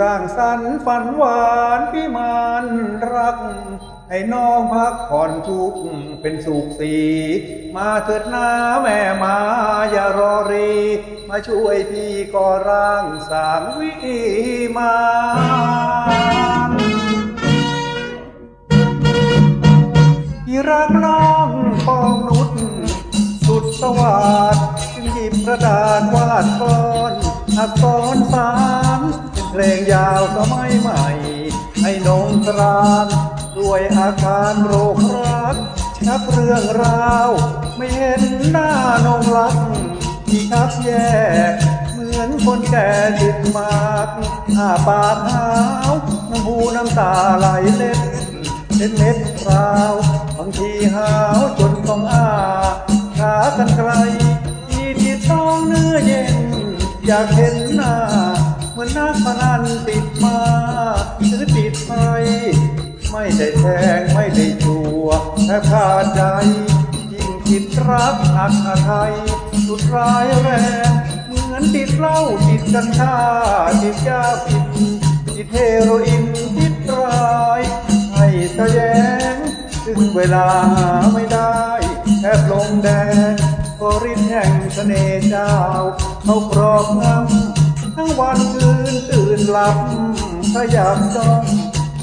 สร้างสรรค์ฝันหวานพิมานรัก ให้น้องพักผ่อนทุกเป็นสุขสี มาเถิดนาแม่มาอย่ารอรี มาช่วยพี่ก่อร่างสร้างวิมานที่รักน้องปองนุชสุดสวัสดิ์หยิบกระดาษวาดก้อนอักษรสาม เพลงยาวสมัยใหม่ ให้นงกรานด้วยอาการโรครักชักเรื่องราว ไม่เห็นหน้านงรักที่ทับแย่เหมือนคนแก่ติดมากอ้าปากหาวน้ำหูน้ำตาไหลเล็ดเป็นเม็ดราวบางทีหาวจนต้องอ้าขากันไกลที่ที่ต้องเนื้อเย็นอยากเห็นหน้า มือนนักพนันติดมาหรือติดไฟไม่ได้แทงไม่ได้จัวแค่ขาดใจยิ่งคิดรักหักอาไทยสุดร้ายแรงเหมือนติดเหล้าติดกัญชาติดยาพิษติดเฮโรอีนติดร้ายให้ทะแยงถึงเวลาหาไม่ได้แทบลงแดงก็รินแห่งเสน่ห์เจ้าเขาครอบงำ ทั้งวันคืนตื่นหลับขยับจ้อง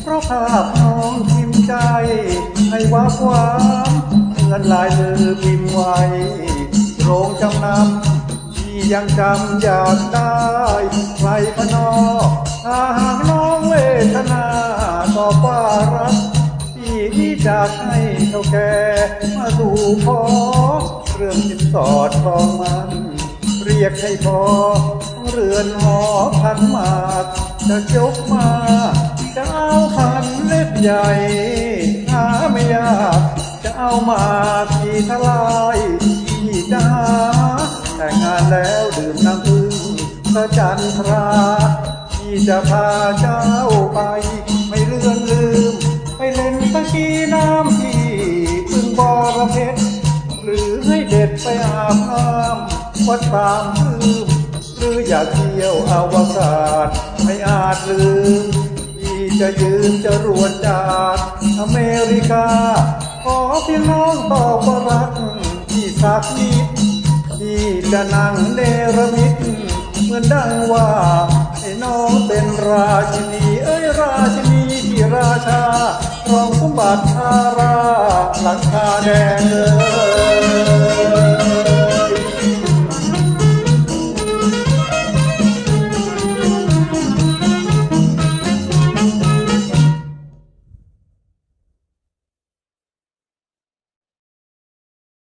เพราะภาพน้องทิมใจ ให้วับวามเงินลายมือพิมพ์ไว้ โรงจำนำที่ยังจำอยากได้ใครพนอถ้าหากน้องเวทนาต่อว่ารักที่ที่จากให้เท่าแก่มาสู่ขอเรื่องสินสอดทองมัน เรียกให้พอ เรือนหอพันหมากจะยกมาจะเอาพันเล็บใหญ่หาไม่ยากจะเอามากี่ทลายที่จะหาแต่งงานแล้วดื่มน้ำพึ่งพระจันทราที่จะพาเจ้าไป ไม่เลือนลืม ไปเล่นตะกี้น้ำที่พึ่งบอระเพ็ดหรือให้เด็ดไปอาบน้ำวัดตามลืม หรืออยากเที่ยวอวกาศไม่อาจลืมที่จะยืนจะรวดจากอเมริกา ขอเพียงน้องตอบว่ารักที่สักนิดที่จะนั่งเนรมิตเหมือนดังว่าไอ้น้องเป็นราชินี เอ้ยราชินีที่ราชารองสมบัติทาราหลังคาแดงเออ